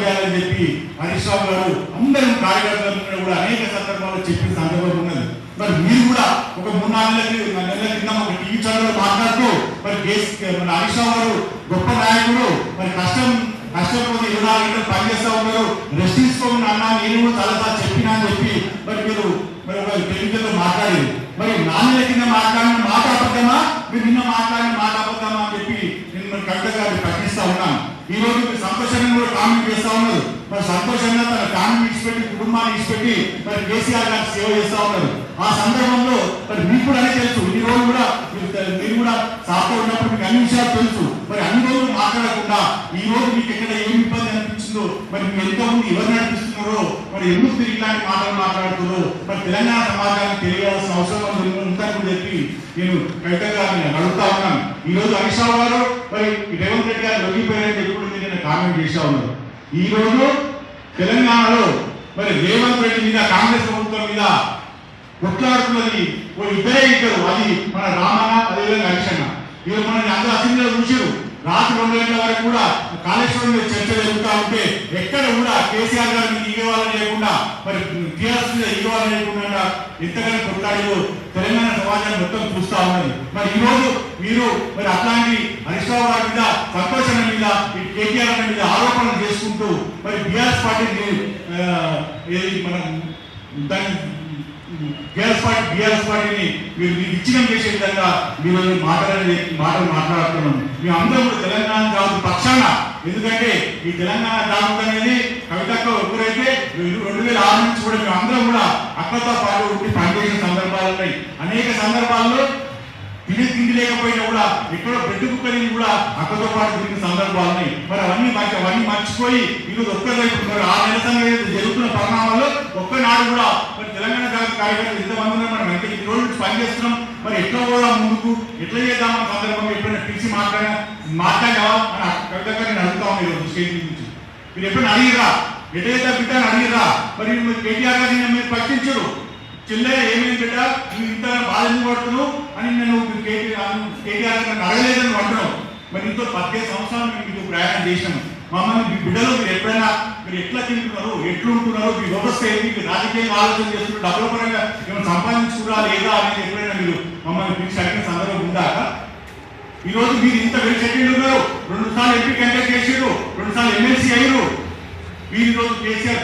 చేయాలని చెప్పి హరీష్ రావు గారు అందరం కార్యకర్తలు కూడా అనేక సందర్భాల్లో చెప్పిన సందర్భం ఉన్నది. మరి మీరు కూడా ఒక మూడు నాలుగు నెలల కింద ఒక టీవీ ఛానల్ మాట్లాడుతూ మరి మన హరీష్ రావు గారు గొప్ప నాయకుడు మరి కష్టం కష్టం ఇరవై నాలుగు గంటలు పనిచేస్తా ఉన్నారు. రెస్ట్ తీసుకోమని అన్నా నేను కూడా చాలాసార్లు చెప్పినా అని చెప్పి మరి మీరు మరి ఒక టెలివిజన్లో మాట్లాడారు. మరి నాన్నల కింద మాట్లాడిన మాట అబద్ధమా? మీరు నిన్న మాట్లాడిన మాట అబద్ధమా అని చెప్పి నేను మరి కవిత గారిని ఈ రోజు మీరు సంతోషంగా కూడా కామెంట్ చేస్తా ఉన్నారు. మరి సంతోషంగా తన ఫ్యామిలీ ఇచ్చిపెట్టి కుటుంబాన్ని ఇచ్చిపెట్టి మరి కేసీఆర్ గారికి సేవ చేస్తా ఉన్నారు. ఆ సందర్భంలో మరి మీకు కూడా అనే తెలుసు. ఈ రోజు కూడా మీరు మీరు కూడా సాఫ్ట్ ఉన్నప్పుడు మీకు అన్ని విషయాలు తెలుసు. మరి అన్ని రోజులు మాట్లాడకుండా ఈ రోజు మీకు ఎక్కడ ఏమి ఇబ్బంది అనిపించిందో మరి మీరు ఎంతో మంది ఎవరు నడిపిస్తున్నారో మరి ఎందుకు మీరు ఇలాంటి మాటలు మాట్లాడుతున్నారు మరి తెలంగాణ సమాజానికి తెలియాల్సిన అవసరం ఉందని కూడా చెప్పి నేను కవిత గారిని అడుగుతా ఉన్నాను. ఈ రోజు హరీష్ గారు మరి రేవంత్ రెడ్డి గారు లొంగిపోయారని చెప్పి నేను కామెంట్ చేశా ఉన్నాను. ఈ రోజు తెలంగాణలో మరి రేవంత్ రెడ్డి మీద కాంగ్రెస్ ప్రభుత్వం మీద కొట్లాడుతున్నది ఇద్దరే ఇద్దరు. అది మన రామన్న అదేవిధంగా హరిశన్న ఈరోజు మన అందరూ అసెంబ్లీలో చూసారు రాత్రి రెండు గంటల వరకు కూడా కాళేశ్వరంలో చర్చ జరుగుతూ ఉంటే ఎక్కడ కూడా కేసీఆర్ గారు ఇవ్వాలని లేకుండా మరి టీఆర్ఎస్ మీద ఇవ్వాలని లేకుండా ఎంతగానో కొట్లాడిలో తెలంగాణ సమాజాన్ని మొత్తం చూస్తా ఉన్నది. మరి ఈ రోజు మీరు మరి అట్లాంటి హరీష్ రావు గారి మీద సంతోషం మీద ఈ కేటీఆర్ మీద ఆరోపణలు చేసుకుంటూ మరి బీఆర్ఎస్ పార్టీ మన ఏది మనం దాన్ని బీఆర్ఎస్ పార్టీ బీఆర్ఎస్ పార్టీని మీరు మీకు విచ్ఛిన్నం చేసే విధంగా మీరు మాట్లాడే మాటలు మాట్లాడుతున్నాం. మేము అందరం కూడా తెలంగాణ జాబు పక్షాన. ఎందుకంటే ఈ తెలంగాణ జాబు అనేది కవితక్క ఎప్పుడైతే రెండు వేల ఆరు నుంచి కూడా మేము అందరం కూడా అక్కతో పాటు ఉండి పనిచేసిన సందర్భాలు ఉన్నాయి. అనేక సందర్భాల్లో తిని తిండి లేకపోయినా కూడా ఎక్కడో బెడ్ కుక్కని కూడా అక్కతో పాటు తిరిగిన సందర్భాలు ఉన్నాయి. మరి అవన్నీ మంచి అవన్నీ మర్చిపోయి ఈరోజు ఒక్కరైపు మరి ఆ నెల జరుగుతున్న పరిణామాల్లో ఒక్కనాడు కూడా మరి తెలంగాణ జాతీయ కార్యకర్తలు ఎంతమంది ఉన్నారు? మనం ఎంత ఈ రోజు నుంచి పనిచేస్తున్నాం మరి ఎట్లా కూడా ముందుకు? ఎట్లా చేద్దామన్న సందర్భంగా ఎప్పుడైనా పిలిచి మాట్లాడా మాట్లాడావా? అని కవిత అడుగుతా ఉన్నాను ఈరోజు స్టేజ్ నుంచి. మీరు ఎప్పుడైనా అడిగిరా ఎట్లా చేద్దాం బిడ్డ అని అడిగిరా మరి కేటీఆర్ గారిని మీరు ప్రకటించరు చెల్లె ఏమేమి బిడ్డ? నువ్వు ఇంత బాధ ఎందుకు పడుతున్నావు? అని నేను కేటీఆర్ కేటీఆర్ నన్ను అడగలేదని అంటున్నావు మరి ఇంకో పద్దెనిమిది సంవత్సరాలు మేము మీకు ప్రయాణం చేసినాం. మమ్మల్ని మీ బిడ్డలు మీరు ఎప్పుడైనా మీరు ఎట్లా తింటున్నారు ఎట్లు ఉంటున్నారు మీ వ్యవస్థ ఏంటి మీరు రాజకీయం ఆలోచన చేస్తున్నారు డబ్బుల పరంగా ఏమైనా సంపాదించుకురా లేదా అనేది ఎప్పుడైనా మీరు మమ్మల్ని పిలిచి అడిగిన సందర్భం ఉందాక ఈరోజు మీరు ఇంత వెల్ ఉన్నారు. రెండు సార్లు ఎంపీ కంటెక్ట్ చేసారు రెండు సార్లు ఎమ్మెల్సీ అయ్యారు మీరు ఈరోజు కేసీఆర్